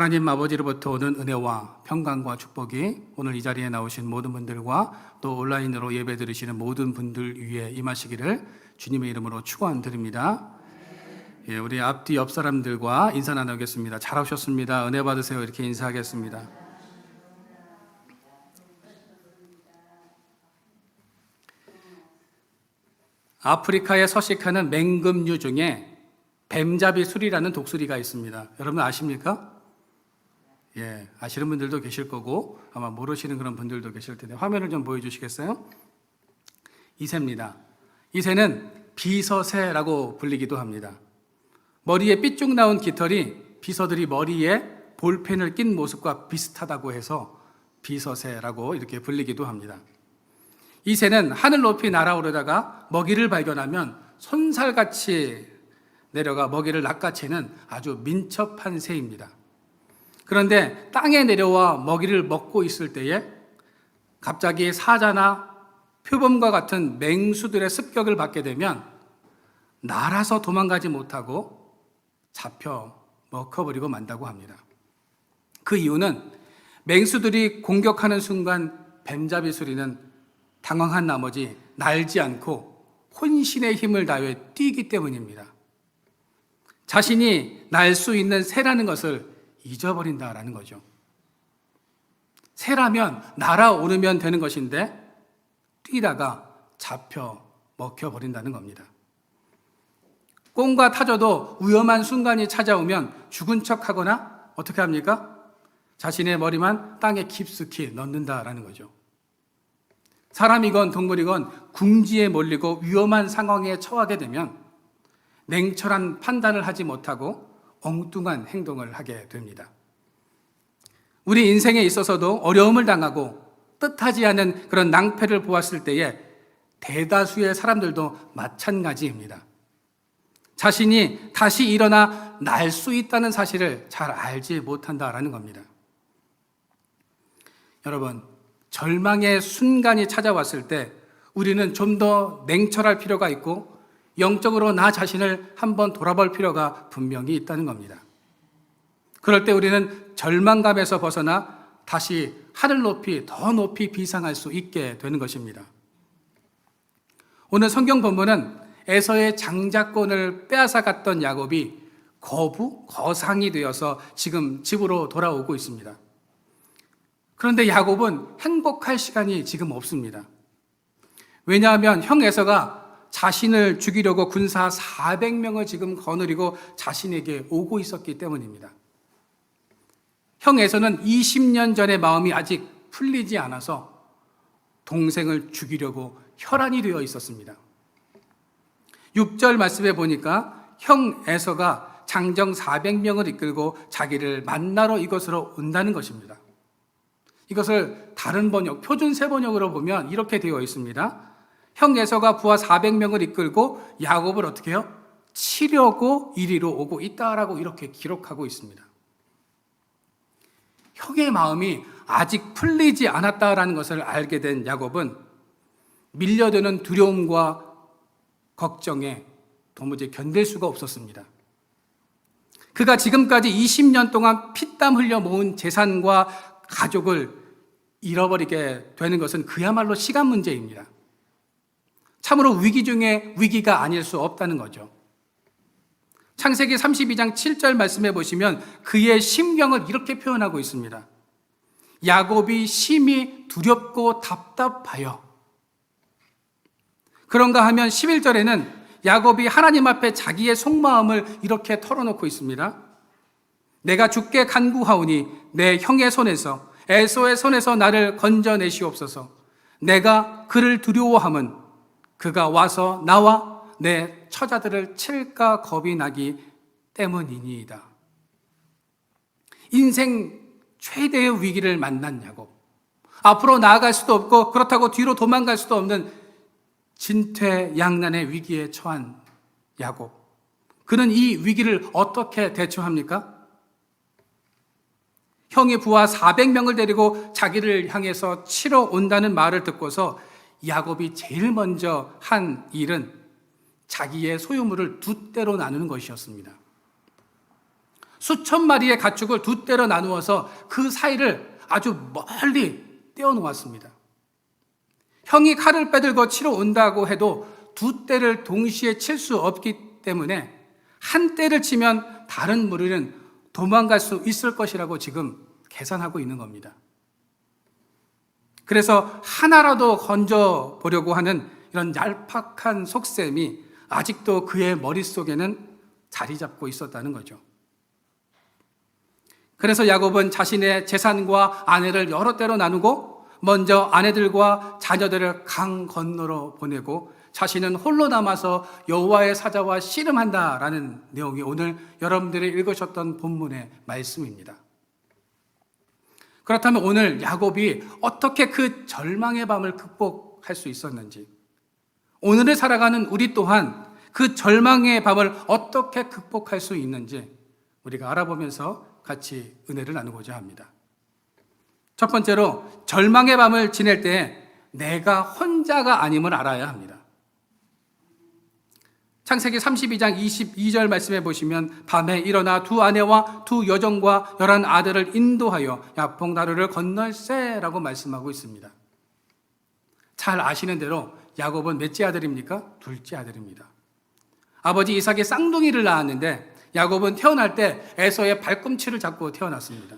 하나님 아버지로부터 오는 은혜와 평강과 축복이 오늘 이 자리에 나오신 모든 분들과 또 온라인으로 예배 드리시는 모든 분들 위에 임하시기를 주님의 이름으로 축원드립니다. 예, 우리 앞뒤 옆 사람들과 인사 나누겠습니다. 잘 오셨습니다. 은혜 받으세요. 이렇게 인사하겠습니다. 아프리카에 서식하는 맹금류 중에 뱀잡이 술이라는 독수리가 있습니다. 여러분 아십니까? 예, 아시는 분들도 계실 거고 아마 모르시는 그런 분들도 계실 텐데 화면을 좀 보여주시겠어요? 이 새입니다. 이 새는 비서새라고 불리기도 합니다. 머리에 삐쭉 나온 깃털이 비서들이 머리에 볼펜을 낀 모습과 비슷하다고 해서 비서새라고 이렇게 불리기도 합니다. 이 새는 하늘 높이 날아오르다가 먹이를 발견하면 손살같이 내려가 먹이를 낚아채는 아주 민첩한 새입니다. 그런데 땅에 내려와 먹이를 먹고 있을 때에 갑자기 사자나 표범과 같은 맹수들의 습격을 받게 되면 날아서 도망가지 못하고 잡혀 먹혀버리고 만다고 합니다. 그 이유는 맹수들이 공격하는 순간 뱀잡이 소리는 당황한 나머지 날지 않고 혼신의 힘을 다해 뛰기 때문입니다. 자신이 날 수 있는 새라는 것을 잊어버린다라는 거죠. 새라면 날아오르면 되는 것인데 뛰다가 잡혀 먹혀 버린다는 겁니다. 꽁과 타조도 위험한 순간이 찾아오면 죽은 척 하거나 어떻게 합니까? 자신의 머리만 땅에 깊숙이 넣는다라는 거죠. 사람이건 동물이건 궁지에 몰리고 위험한 상황에 처하게 되면 냉철한 판단을 하지 못하고 엉뚱한 행동을 하게 됩니다. 우리 인생에 있어서도 어려움을 당하고 뜻하지 않은 그런 낭패를 보았을 때에 대다수의 사람들도 마찬가지입니다. 자신이 다시 일어나 날 수 있다는 사실을 잘 알지 못한다라는 겁니다. 여러분, 절망의 순간이 찾아왔을 때 우리는 좀 더 냉철할 필요가 있고 영적으로 나 자신을 한번 돌아볼 필요가 분명히 있다는 겁니다. 그럴 때 우리는 절망감에서 벗어나 다시 하늘 높이 더 높이 비상할 수 있게 되는 것입니다. 오늘 성경 본문은 에서의 장자권을 빼앗아 갔던 야곱이 거부, 거상이 되어서 지금 집으로 돌아오고 있습니다. 그런데 야곱은 행복할 시간이 지금 없습니다. 왜냐하면 형 에서가 자신을 죽이려고 군사 400명을 지금 거느리고 자신에게 오고 있었기 때문입니다. 형에서는 20년 전의 마음이 아직 풀리지 않아서 동생을 죽이려고 혈안이 되어 있었습니다. 6절 말씀에 보니까 형 에서가 장정 400명을 이끌고 자기를 만나러 이곳으로 온다는 것입니다. 이것을 다른 번역, 표준 세 번역으로 보면 이렇게 되어 있습니다. 형 에서가 부하 400명을 이끌고 야곱을 어떻게 해요? 치려고 이리로 오고 있다라고 이렇게 기록하고 있습니다. 형의 마음이 아직 풀리지 않았다라는 것을 알게 된 야곱은 밀려드는 두려움과 걱정에 도무지 견딜 수가 없었습니다. 그가 지금까지 20년 동안 피땀 흘려 모은 재산과 가족을 잃어버리게 되는 것은 그야말로 시간 문제입니다. 참으로 위기 중에 위기가 아닐 수 없다는 거죠. 창세기 32장 7절 말씀해 보시면 그의 심경을 이렇게 표현하고 있습니다. 야곱이 심히 두렵고 답답하여. 그런가 하면 11절에는 야곱이 하나님 앞에 자기의 속마음을 이렇게 털어놓고 있습니다. 내가 죽게 간구하오니 내 형의 손에서 에서의 손에서 나를 건져내시옵소서. 내가 그를 두려워함은 그가 와서 나와 내 처자들을 칠까 겁이 나기 때문이니이다. 인생 최대의 위기를 만난 야곱. 앞으로 나아갈 수도 없고 그렇다고 뒤로 도망갈 수도 없는 진퇴양난의 위기에 처한 야곱. 그는 이 위기를 어떻게 대처합니까? 형이 부하 400명을 데리고 자기를 향해서 치러 온다는 말을 듣고서 야곱이 제일 먼저 한 일은 자기의 소유물을 두 때로 나누는 것이었습니다. 수천 마리의 가축을 두 떼로 나누어서 그 사이를 아주 멀리 떼어 놓았습니다. 형이 칼을 빼들고 치러 온다고 해도 두 떼를 동시에 칠 수 없기 때문에 한 떼를 치면 다른 무리는 도망갈 수 있을 것이라고 지금 계산하고 있는 겁니다. 그래서 하나라도 건져 보려고 하는 이런 얄팍한 속셈이 아직도 그의 머릿속에는 자리 잡고 있었다는 거죠. 그래서 야곱은 자신의 재산과 아내를 여러 때로 나누고 먼저 아내들과 자녀들을 강 건너로 보내고 자신은 홀로 남아서 여호와의 사자와 씨름한다라는 내용이 오늘 여러분들이 읽으셨던 본문의 말씀입니다. 그렇다면 오늘 야곱이 어떻게 그 절망의 밤을 극복할 수 있었는지 오늘을 살아가는 우리 또한 그 절망의 밤을 어떻게 극복할 수 있는지 우리가 알아보면서 같이 은혜를 나누고자 합니다. 첫 번째로 절망의 밤을 지낼 때 내가 혼자가 아님을 알아야 합니다. 창세기 32장 22절 말씀해 보시면 밤에 일어나 두 아내와 두 여종과 열한 아들을 인도하여 야폭 나루를 건널세라고 말씀하고 있습니다. 잘 아시는 대로 야곱은 몇째 아들입니까? 둘째 아들입니다. 아버지 이삭이 쌍둥이를 낳았는데 야곱은 태어날 때 에서의 발꿈치를 잡고 태어났습니다.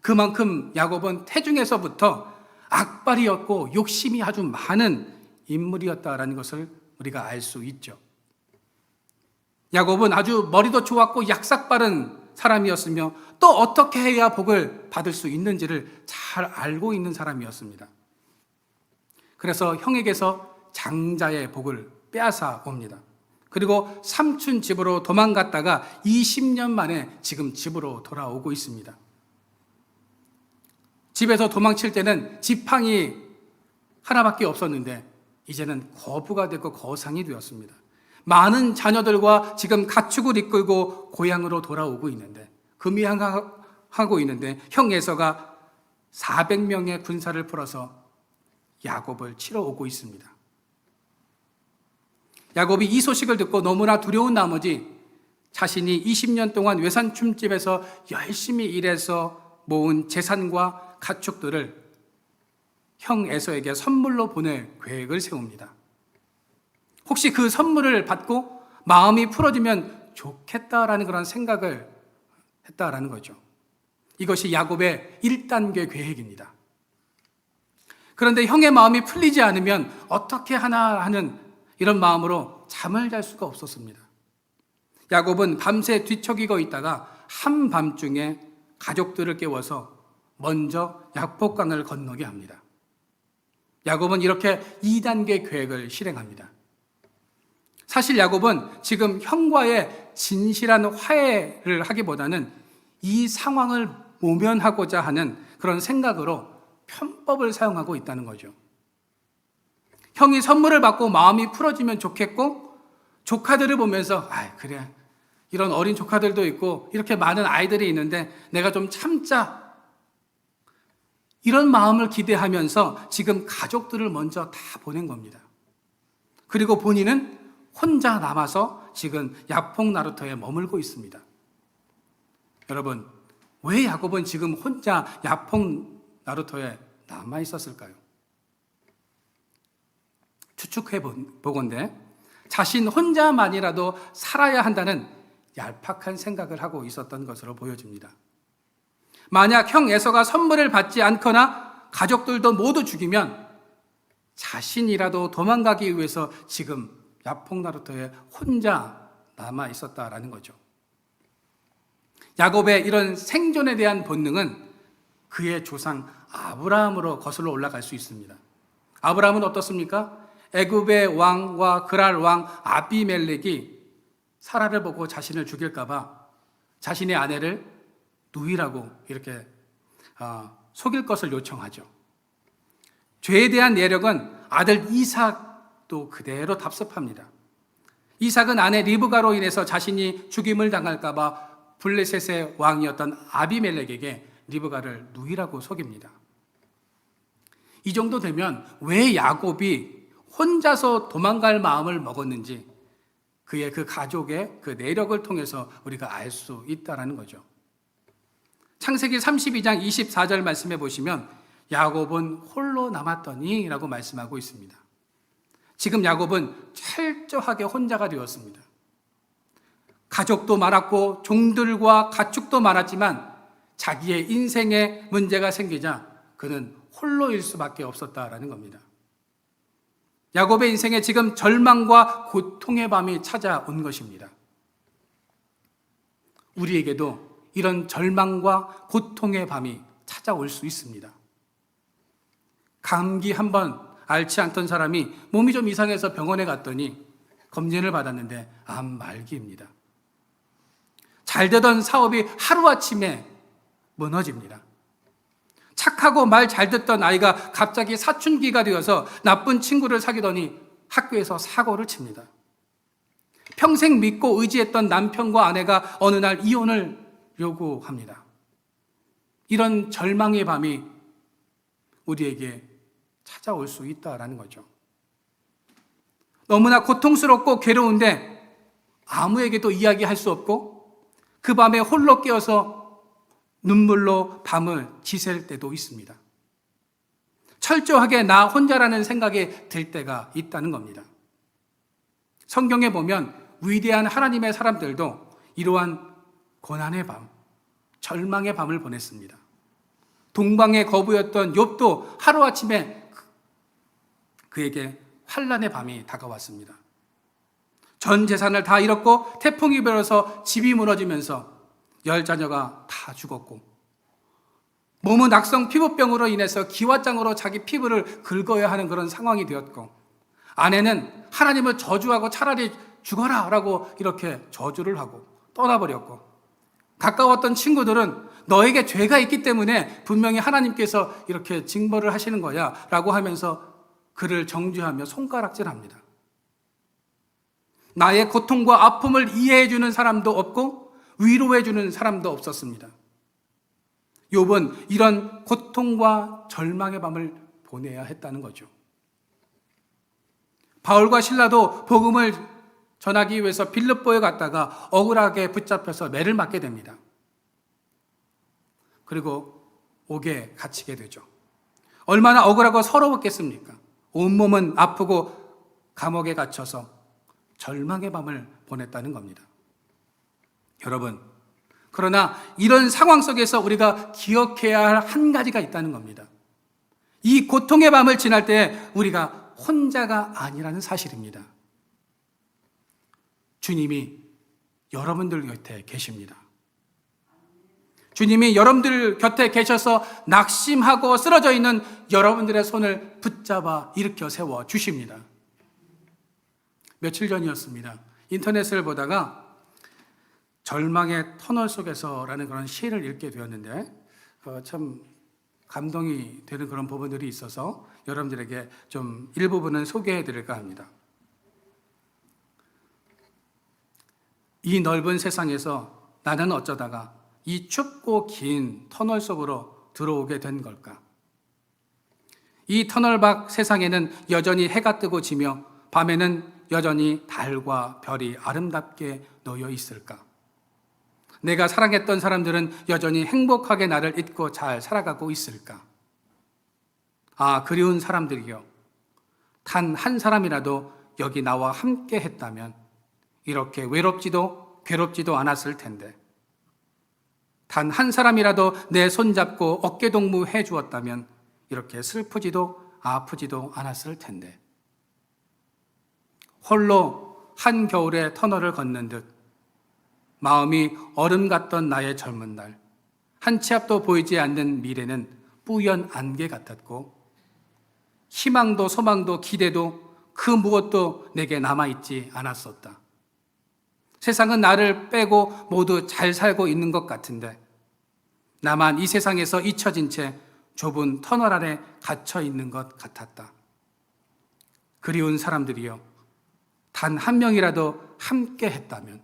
그만큼 야곱은 태중에서부터 악발이었고 욕심이 아주 많은 인물이었다라는 것을 우리가 알 수 있죠. 야곱은 아주 머리도 좋았고 약삭 빠른 사람이었으며 또 어떻게 해야 복을 받을 수 있는지를 잘 알고 있는 사람이었습니다. 그래서 형에게서 장자의 복을 빼앗아 옵니다. 그리고 삼촌 집으로 도망갔다가 20년 만에 지금 집으로 돌아오고 있습니다. 집에서 도망칠 때는 지팡이 하나밖에 없었는데 이제는 거부가 되고 거상이 되었습니다. 많은 자녀들과 지금 가축을 이끌고 고향으로 돌아오고 있는데 금이하고 있는데 형 에서가 400명의 군사를 풀어서 야곱을 치러 오고 있습니다. 야곱이 이 소식을 듣고 너무나 두려운 나머지 자신이 20년 동안 외산춤집에서 열심히 일해서 모은 재산과 가축들을 형 에서에게 선물로 보낼 계획을 세웁니다. 혹시 그 선물을 받고 마음이 풀어지면 좋겠다라는 그런 생각을 했다라는 거죠. 이것이 야곱의 1단계 계획입니다. 그런데 형의 마음이 풀리지 않으면 어떻게 하나 하는 이런 마음으로 잠을 잘 수가 없었습니다. 야곱은 밤새 뒤척이고 있다가 한밤중에 가족들을 깨워서 먼저 약복강을 건너게 합니다. 야곱은 이렇게 2단계 계획을 실행합니다. 사실 야곱은 지금 형과의 진실한 화해를 하기보다는 이 상황을 모면하고자 하는 그런 생각으로 편법을 사용하고 있다는 거죠. 형이 선물을 받고 마음이 풀어지면 좋겠고 조카들을 보면서 아 그래 이런 어린 조카들도 있고 이렇게 많은 아이들이 있는데 내가 좀 참자 이런 마음을 기대하면서 지금 가족들을 먼저 다 보낸 겁니다. 그리고 본인은 혼자 남아서 지금 야폭 나루터에 머물고 있습니다. 여러분, 왜 야곱은 지금 혼자 야폭 나루터에 남아 있었을까요? 추측해 보건대 자신 혼자만이라도 살아야 한다는 얄팍한 생각을 하고 있었던 것으로 보여집니다. 만약 형 에서가 선물을 받지 않거나 가족들도 모두 죽이면 자신이라도 도망가기 위해서 지금 야폭나루터에 혼자 남아 있었다라는 거죠. 야곱의 이런 생존에 대한 본능은 그의 조상 아브라함으로 거슬러 올라갈 수 있습니다. 아브라함은 어떻습니까? 애굽의 왕과 그랄 왕 아비멜렉이 사라를 보고 자신을 죽일까봐 자신의 아내를 누이라고 이렇게 어, 속일 것을 요청하죠. 죄에 대한 내력은 아들 이삭 도 그대로 답습합니다. 이삭은 아내 리브가로 인해서 자신이 죽임을 당할까봐 블레셋의 왕이었던 아비멜렉에게 리브가를 누이라고 속입니다. 이 정도 되면 왜 야곱이 혼자서 도망갈 마음을 먹었는지 그의 그 가족의 그 내력을 통해서 우리가 알 수 있다라는 거죠. 창세기 32장 24절 말씀해 보시면 야곱은 홀로 남았더니라고 말씀하고 있습니다. 지금 야곱은 철저하게 혼자가 되었습니다. 가족도 많았고 종들과 가축도 많았지만 자기의 인생에 문제가 생기자 그는 홀로일 수밖에 없었다라는 겁니다. 야곱의 인생에 지금 절망과 고통의 밤이 찾아온 것입니다. 우리에게도 이런 절망과 고통의 밤이 찾아올 수 있습니다. 감기 한번 앓지 않던 사람이 몸이 좀 이상해서 병원에 갔더니 검진을 받았는데 암 말기입니다. 잘 되던 사업이 하루아침에 무너집니다. 착하고 말 잘 듣던 아이가 갑자기 사춘기가 되어서 나쁜 친구를 사귀더니 학교에서 사고를 칩니다. 평생 믿고 의지했던 남편과 아내가 어느 날 이혼을 요구합니다. 이런 절망의 밤이 우리에게 찾아올 수 있다라는 거죠. 너무나 고통스럽고 괴로운데 아무에게도 이야기할 수 없고 그 밤에 홀로 깨어서 눈물로 밤을 지샐 때도 있습니다. 철저하게 나 혼자라는 생각이 들 때가 있다는 겁니다. 성경에 보면 위대한 하나님의 사람들도 이러한 고난의 밤, 절망의 밤을 보냈습니다. 동방의 거부였던 욥도 하루아침에 그에게 환란의 밤이 다가왔습니다. 전 재산을 다 잃었고 태풍이 불어서 집이 무너지면서 열 자녀가 다 죽었고 몸은 악성 피부병으로 인해서 기와장으로 자기 피부를 긁어야 하는 그런 상황이 되었고 아내는 하나님을 저주하고 차라리 죽어라 라고 이렇게 저주를 하고 떠나버렸고 가까웠던 친구들은 너에게 죄가 있기 때문에 분명히 하나님께서 이렇게 징벌을 하시는 거야 라고 하면서 그를 정죄하며 손가락질합니다. 나의 고통과 아픔을 이해해 주는 사람도 없고 위로해 주는 사람도 없었습니다. 욥은 이런 고통과 절망의 밤을 보내야 했다는 거죠. 바울과 신라도 복음을 전하기 위해서 빌립보에 갔다가 억울하게 붙잡혀서 매를 맞게 됩니다. 그리고 옥에 갇히게 되죠. 얼마나 억울하고 서러웠겠습니까? 온몸은 아프고 감옥에 갇혀서 절망의 밤을 보냈다는 겁니다. 여러분, 그러나 이런 상황 속에서 우리가 기억해야 할 한 가지가 있다는 겁니다. 이 고통의 밤을 지날 때 우리가 혼자가 아니라는 사실입니다. 주님이 여러분들 곁에 계십니다. 주님이 여러분들 곁에 계셔서 낙심하고 쓰러져 있는 여러분들의 손을 붙잡아 일으켜 세워 주십니다. 며칠 전이었습니다. 인터넷을 보다가 절망의 터널 속에서라는 그런 시를 읽게 되었는데 어, 참 감동이 되는 그런 부분들이 있어서 여러분들에게 좀 일부분은 소개해 드릴까 합니다. 이 넓은 세상에서 나는 어쩌다가 이 춥고 긴 터널 속으로 들어오게 된 걸까? 이 터널 밖 세상에는 여전히 해가 뜨고 지며 밤에는 여전히 달과 별이 아름답게 놓여 있을까? 내가 사랑했던 사람들은 여전히 행복하게 나를 잊고 잘 살아가고 있을까? 아, 그리운 사람들이여. 단한 사람이라도 여기 나와 함께 했다면 이렇게 외롭지도 괴롭지도 않았을 텐데. 단 한 사람이라도 내 손잡고 어깨 동무 해 주었다면 이렇게 슬프지도 아프지도 않았을 텐데. 홀로 한 겨울의 터널을 걷는 듯 마음이 얼음 같던 나의 젊은 날, 한 치 앞도 보이지 않는 미래는 뿌연 안개 같았고, 희망도 소망도 기대도 그 무엇도 내게 남아있지 않았었다. 세상은 나를 빼고 모두 잘 살고 있는 것 같은데, 나만 이 세상에서 잊혀진 채 좁은 터널 안에 갇혀 있는 것 같았다. 그리운 사람들이여, 단 한 명이라도 함께 했다면,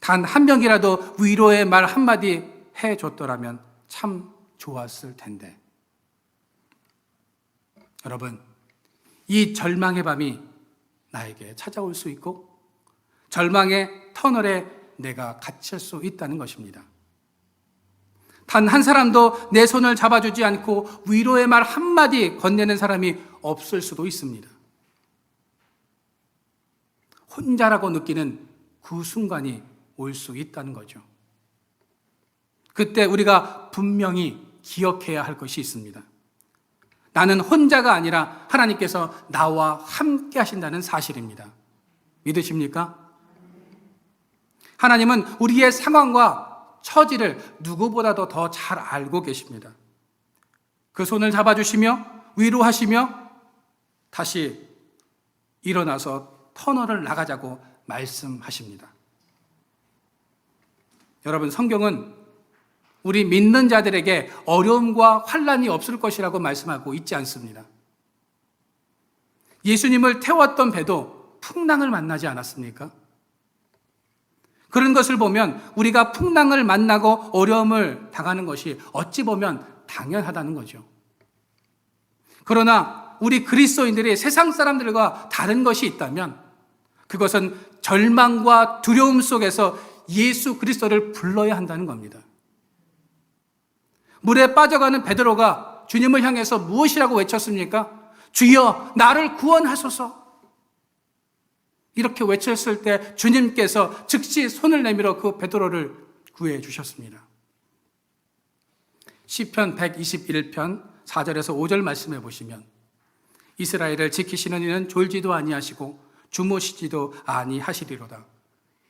단 한 명이라도 위로의 말 한마디 해줬더라면 참 좋았을 텐데. 여러분, 이 절망의 밤이 나에게 찾아올 수 있고, 절망의 터널에 내가 갇힐 수 있다는 것입니다. 단 한 사람도 내 손을 잡아주지 않고 위로의 말 한마디 건네는 사람이 없을 수도 있습니다. 혼자라고 느끼는 그 순간이 올 수 있다는 거죠. 그때 우리가 분명히 기억해야 할 것이 있습니다. 나는 혼자가 아니라 하나님께서 나와 함께 하신다는 사실입니다. 믿으십니까? 하나님은 우리의 상황과 처지를 누구보다도 더 잘 알고 계십니다. 그 손을 잡아주시며 위로하시며 다시 일어나서 터널을 나가자고 말씀하십니다. 여러분, 성경은 우리 믿는 자들에게 어려움과 환란이 없을 것이라고 말씀하고 있지 않습니다. 예수님을 태웠던 배도 풍랑을 만나지 않았습니까? 그런 것을 보면 우리가 풍랑을 만나고 어려움을 당하는 것이 어찌 보면 당연하다는 거죠. 그러나 우리 그리스도인들이 세상 사람들과 다른 것이 있다면 그것은 절망과 두려움 속에서 예수 그리스도를 불러야 한다는 겁니다. 물에 빠져가는 베드로가 주님을 향해서 무엇이라고 외쳤습니까? 주여 나를 구원하소서. 이렇게 외쳤을 때 주님께서 즉시 손을 내밀어 그 베드로를 구해 주셨습니다. 시편 121편 4절에서 5절 말씀해 보시면 이스라엘을 지키시는 이는 졸지도 아니하시고 주무시지도 아니하시리로다.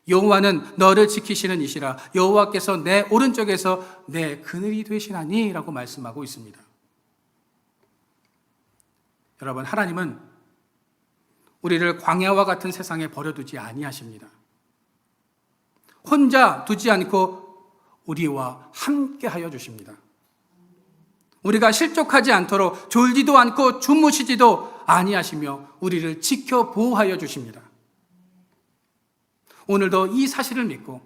여호와는 너를 지키시는 이시라 여호와께서 내 오른쪽에서 내 그늘이 되시나니라고 말씀하고 있습니다. 여러분 하나님은 우리를 광야와 같은 세상에 버려두지 아니하십니다. 혼자 두지 않고 우리와 함께 하여 주십니다. 우리가 실족하지 않도록 졸지도 않고 주무시지도 아니하시며 우리를 지켜 보호하여 주십니다. 오늘도 이 사실을 믿고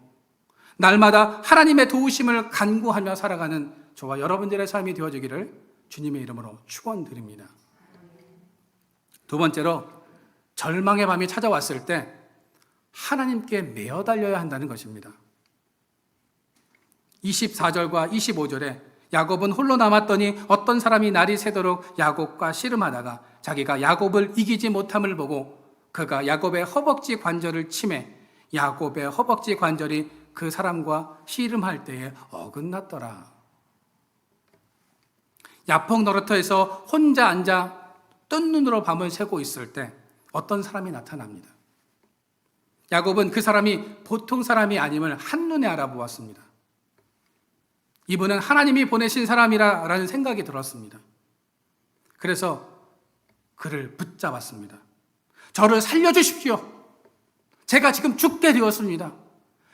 날마다 하나님의 도우심을 간구하며 살아가는 저와 여러분들의 삶이 되어지기를 주님의 이름으로 축원드립니다. 두 번째로 절망의 밤이 찾아왔을 때 하나님께 매어 달려야 한다는 것입니다. 24절과 25절에 야곱은 홀로 남았더니 어떤 사람이 날이 새도록 야곱과 씨름하다가 자기가 야곱을 이기지 못함을 보고 그가 야곱의 허벅지 관절을 치매 야곱의 허벅지 관절이 그 사람과 씨름할 때에 어긋났더라. 야폭 너러터에서 혼자 앉아 뜬 눈으로 밤을 새고 있을 때 어떤 사람이 나타납니다. 야곱은 그 사람이 보통 사람이 아님을 한눈에 알아보았습니다. 이분은 하나님이 보내신 사람이라는 생각이 들었습니다. 그래서 그를 붙잡았습니다. 저를 살려주십시오. 제가 지금 죽게 되었습니다.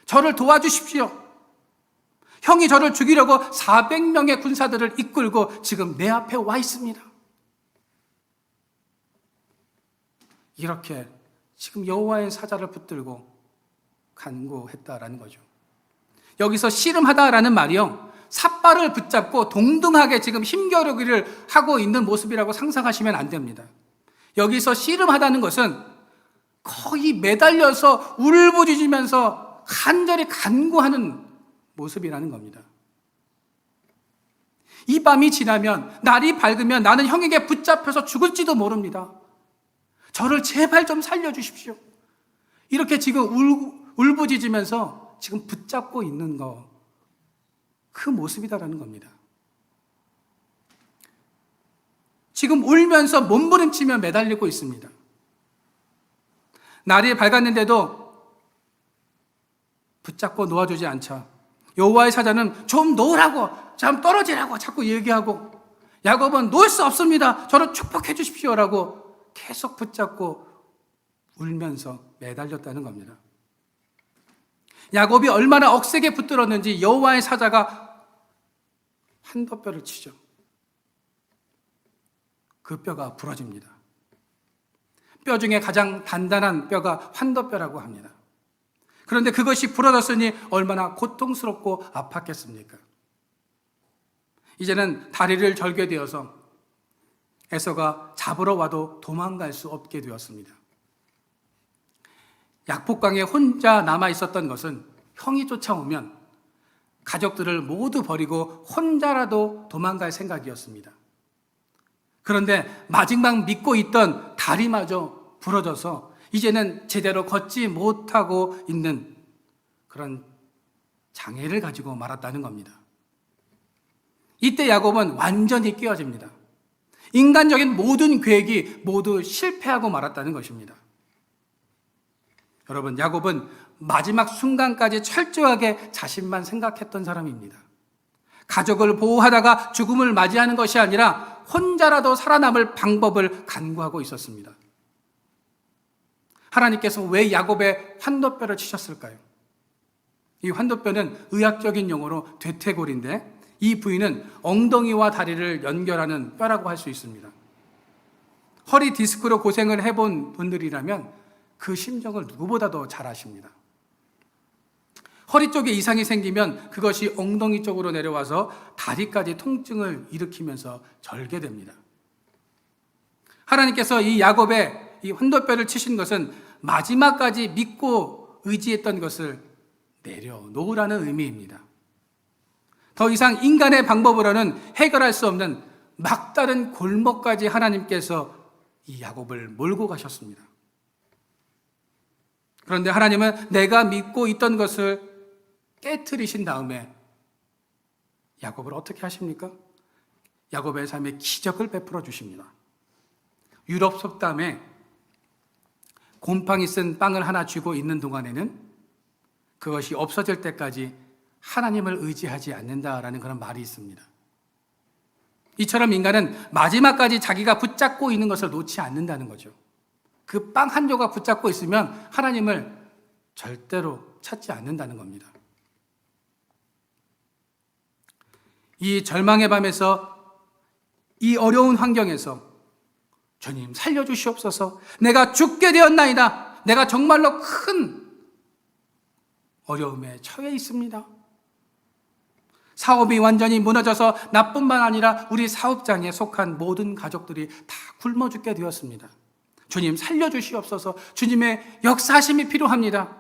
저를 도와주십시오. 형이 저를 죽이려고 400명의 군사들을 이끌고 지금 내 앞에 와 있습니다. 이렇게 지금 여호와의 사자를 붙들고 간구했다라는 거죠. 여기서 씨름하다라는 말이요. 삿발을 붙잡고 동등하게 지금 힘겨루기를 하고 있는 모습이라고 상상하시면 안 됩니다. 여기서 씨름하다는 것은 거의 매달려서 울부짖으면서 간절히 간구하는 모습이라는 겁니다. 이 밤이 지나면 날이 밝으면 나는 형에게 붙잡혀서 죽을지도 모릅니다. 저를 제발 좀 살려주십시오. 이렇게 지금 울, 울부짖으면서 지금 붙잡고 있는 거, 그 모습이다라는 겁니다. 지금 울면서 몸부림치며 매달리고 있습니다. 날이 밝았는데도 붙잡고 놓아주지 않자. 여호와의 사자는 좀 놓으라고, 좀 떨어지라고 자꾸 얘기하고 야곱은 놓을 수 없습니다. 저를 축복해 주십시오라고 계속 붙잡고 울면서 매달렸다는 겁니다. 야곱이 얼마나 억세게 붙들었는지 여호와의 사자가 한도뼈를 치죠. 그 뼈가 부러집니다. 뼈 중에 가장 단단한 뼈가 환도뼈라고 합니다. 그런데 그것이 부러졌으니 얼마나 고통스럽고 아팠겠습니까? 이제는 다리를 절게 되어서 에서가 잡으러 와도 도망갈 수 없게 되었습니다. 약복강에 혼자 남아 있었던 것은 형이 쫓아오면 가족들을 모두 버리고 혼자라도 도망갈 생각이었습니다. 그런데 마지막 믿고 있던 다리마저 부러져서 이제는 제대로 걷지 못하고 있는 그런 장애를 가지고 말았다는 겁니다. 이때 야곱은 완전히 깨어집니다. 인간적인 모든 계획이 모두 실패하고 말았다는 것입니다. 여러분, 야곱은 마지막 순간까지 철저하게 자신만 생각했던 사람입니다. 가족을 보호하다가 죽음을 맞이하는 것이 아니라 혼자라도 살아남을 방법을 간구하고 있었습니다. 하나님께서 왜 야곱의 환도뼈를 치셨을까요? 이 환도뼈는 의학적인 용어로 되퇴골인데 이 부위는 엉덩이와 다리를 연결하는 뼈라고 할 수 있습니다. 허리 디스크로 고생을 해본 분들이라면 그 심정을 누구보다도 잘 아십니다. 허리 쪽에 이상이 생기면 그것이 엉덩이 쪽으로 내려와서 다리까지 통증을 일으키면서 절개됩니다. 하나님께서 이 야곱의 이 환도뼈를 치신 것은 마지막까지 믿고 의지했던 것을 내려놓으라는 의미입니다. 더 이상 인간의 방법으로는 해결할 수 없는 막다른 골목까지 하나님께서 이 야곱을 몰고 가셨습니다. 그런데 하나님은 내가 믿고 있던 것을 깨뜨리신 다음에 야곱을 어떻게 하십니까? 야곱의 삶에 기적을 베풀어 주십니다. 유럽 속담에 곰팡이 쓴 빵을 하나 쥐고 있는 동안에는 그것이 없어질 때까지 하나님을 의지하지 않는다라는 그런 말이 있습니다. 이처럼 인간은 마지막까지 자기가 붙잡고 있는 것을 놓지 않는다는 거죠. 그 빵 한 조각 붙잡고 있으면 하나님을 절대로 찾지 않는다는 겁니다. 이 절망의 밤에서 이 어려운 환경에서 주님 살려주시옵소서 내가 죽게 되었나이다. 내가 정말로 큰 어려움에 처해 있습니다. 사업이 완전히 무너져서 나뿐만 아니라 우리 사업장에 속한 모든 가족들이 다 굶어 죽게 되었습니다. 주님 살려주시옵소서 주님의 역사심이 필요합니다.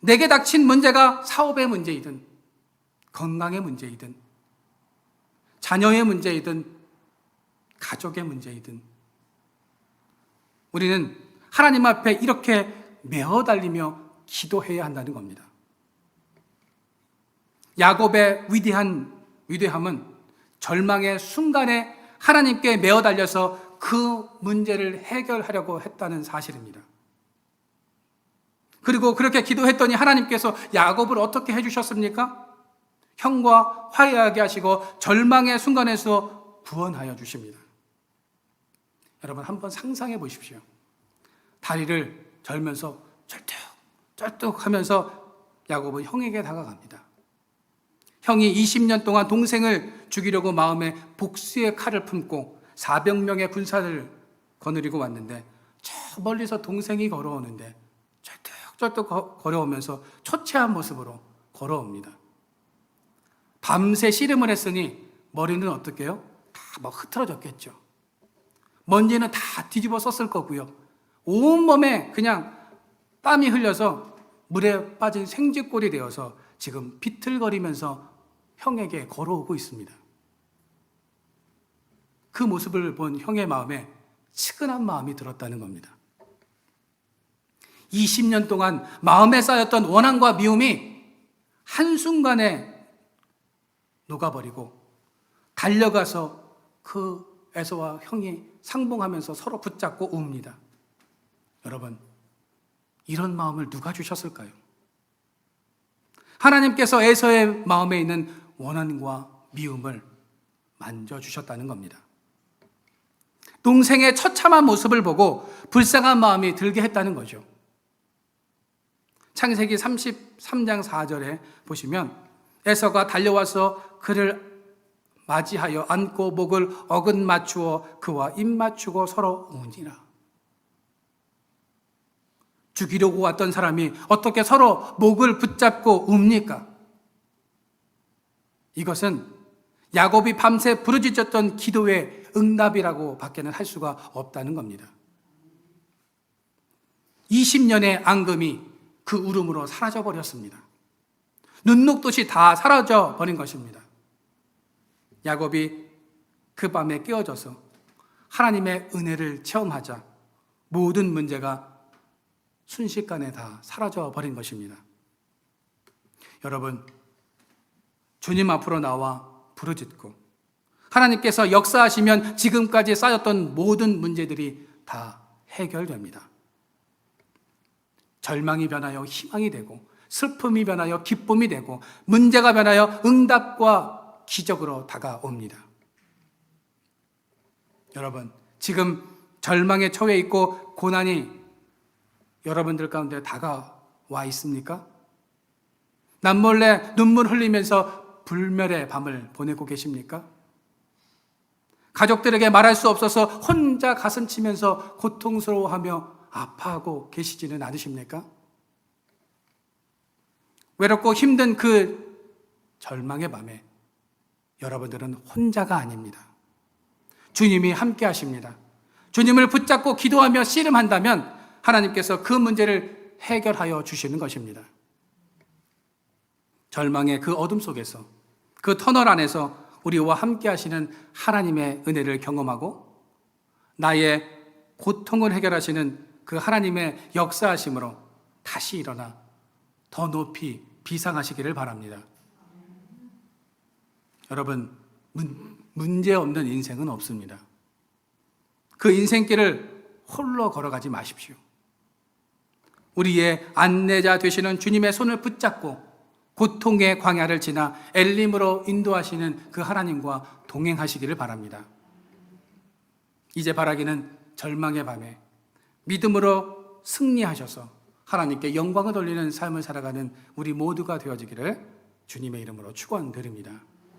내게 닥친 문제가 사업의 문제이든 건강의 문제이든 자녀의 문제이든 가족의 문제이든 우리는 하나님 앞에 이렇게 메어 달리며 기도해야 한다는 겁니다. 야곱의 위대한 위대함은 절망의 순간에 하나님께 메어 달려서 그 문제를 해결하려고 했다는 사실입니다. 그리고 그렇게 기도했더니 하나님께서 야곱을 어떻게 해주셨습니까? 형과 화해하게 하시고 절망의 순간에서 구원하여 주십니다. 여러분 한번 상상해 보십시오. 다리를 절면서 절뚝 절뚝 하면서 야곱은 형에게 다가갑니다. 형이 20년 동안 동생을 죽이려고 마음에 복수의 칼을 품고 400명의 군사를 거느리고 왔는데 저 멀리서 동생이 걸어오는데 쩔뚝쩔뚝 걸어오면서 초췌한 모습으로 걸어옵니다. 밤새 씨름을 했으니 머리는 어떻게 요 다 막 흐트러졌겠죠. 먼지는 다 뒤집어 썼을 거고요. 온몸에 그냥 땀이 흘려서 물에 빠진 생쥐꼴이 되어서 지금 비틀거리면서 형에게 걸어오고 있습니다. 그 모습을 본 형의 마음에 측은한 마음이 들었다는 겁니다. 20년 동안 마음에 쌓였던 원한과 미움이 한순간에 녹아버리고 달려가서 그 에서와 형이 상봉하면서 서로 붙잡고 웁니다. 여러분, 이런 마음을 누가 주셨을까요? 하나님께서 에서의 마음에 있는 원한과 미움을 만져주셨다는 겁니다. 동생의 처참한 모습을 보고 불쌍한 마음이 들게 했다는 거죠. 창세기 33장 4절에 보시면 에서가 달려와서 그를 맞이하여 안고 목을 어긋 맞추어 그와 입 맞추고 서로 우니라. 죽이려고 왔던 사람이 어떻게 서로 목을 붙잡고 웁니까? 이것은 야곱이 밤새 부르짖었던 기도의 응답이라고 밖에는 할 수가 없다는 겁니다. 20년의 앙금이 그 울음으로 사라져 버렸습니다. 눈 녹듯이 다 사라져 버린 것입니다. 야곱이 그 밤에 깨어져서 하나님의 은혜를 체험하자 모든 문제가 순식간에 다 사라져 버린 것입니다. 여러분, 주님 앞으로 나와 부르짖고 하나님께서 역사하시면 지금까지 쌓였던 모든 문제들이 다 해결됩니다. 절망이 변하여 희망이 되고 슬픔이 변하여 기쁨이 되고 문제가 변하여 응답과 기적으로 다가옵니다. 여러분, 지금 절망에 처해 있고 고난이 여러분들 가운데 다가와 있습니까? 남몰래 눈물 흘리면서 불멸의 밤을 보내고 계십니까? 가족들에게 말할 수 없어서 혼자 가슴 치면서 고통스러워하며 아파하고 계시지는 않으십니까? 외롭고 힘든 그 절망의 밤에 여러분들은 혼자가 아닙니다. 주님이 함께 하십니다. 주님을 붙잡고 기도하며 씨름한다면 하나님께서 그 문제를 해결하여 주시는 것입니다. 절망의 그 어둠 속에서 그 터널 안에서 우리와 함께 하시는 하나님의 은혜를 경험하고 나의 고통을 해결하시는 그 하나님의 역사하심으로 다시 일어나 더 높이 비상하시기를 바랍니다. 여러분, 문, 문제 없는 인생은 없습니다. 그 인생길을 홀로 걸어가지 마십시오. 우리의 안내자 되시는 주님의 손을 붙잡고 고통의 광야를 지나 엘림으로 인도하시는 그 하나님과 동행하시기를 바랍니다. 이제 바라기는 절망의 밤에 믿음으로 승리하셔서 하나님께 영광을 돌리는 삶을 살아가는 우리 모두가 되어지기를 주님의 이름으로 축원드립니다.